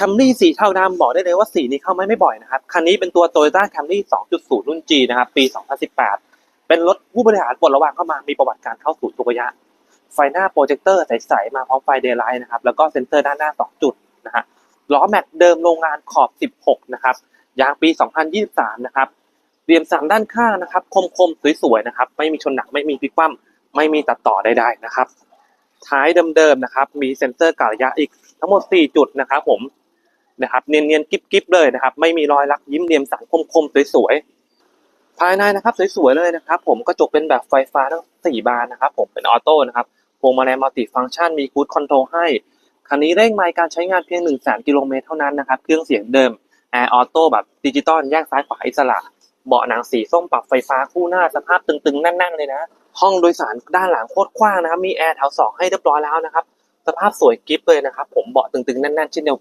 คัมรี่สีเทาดำบอกได้เลยว่าสีนี้เข้าไม่ไม่บ่อยนะครับ คันนี้เป็นตัว Toyota Camry 2.0 รุ่น G นะครับ ปี 2018 เป็นรถผู้บริหารปลดระวางเข้ามา มีประวัติการเข้าสู่ทุกระยะ ไฟหน้าโปรเจคเตอร์ใส ๆ มาพร้อมไฟเดย์ไลท์นะครับ แล้วก็เซ็นเซอร์ด้านหน้า 2 จุดนะฮะ ล้อแม็กเดิมโรงงานขอบ 16 นะครับ ยางปี 2023 นะครับ เรียมสันด้านข้างนะครับ คมๆ สวย ๆ นะครับ ไม่มีชนหนัก ไม่มีพลิกคว่ำไม่มีตัดต่อใดๆนะครับ ท้ายเดิมๆ นะครับ มีเซ็นเซอร์กะระยะอีกทั้งหมด 4 จุดนะครับผม นะครับเนียนๆกิ๊บๆเลยนะครับ ไม่มีรอยรักยิ้มเรียมสันคมๆสวยๆภายในนะครับสวยๆเลยนะครับ ผมกระจกเป็นแบบไฟฟ้าทั้ง4บานนะครับ ผมเป็นออโต้นะครับพวงมาลัยมัลติฟังก์ชันมีคูดคอนโทรลให้คันนี้เร่งไมล์การใช้งานเพียง1 0 0 0 0 0กิโลเมตรเท่านั้นนะครับ เครื่องเสียงเดิมแอร์ออโต้แบบดิจิตอลแยกซ้ายขวาอิสระ เบาะหนังสีส้มปรับไฟฟ้าคู่หน้าสภาพตึงๆ แน่นๆ เลยนะ ห้องโดยสารด้านหลังโคตรกว้างนะครับ มีแอร์แถว2ให้เรียบร้อยแล้วนะครับ สภาพสวยกิ๊บเลยนะครับ ผมเบาะตึงๆ แน่นๆ เช่นเดียวกัน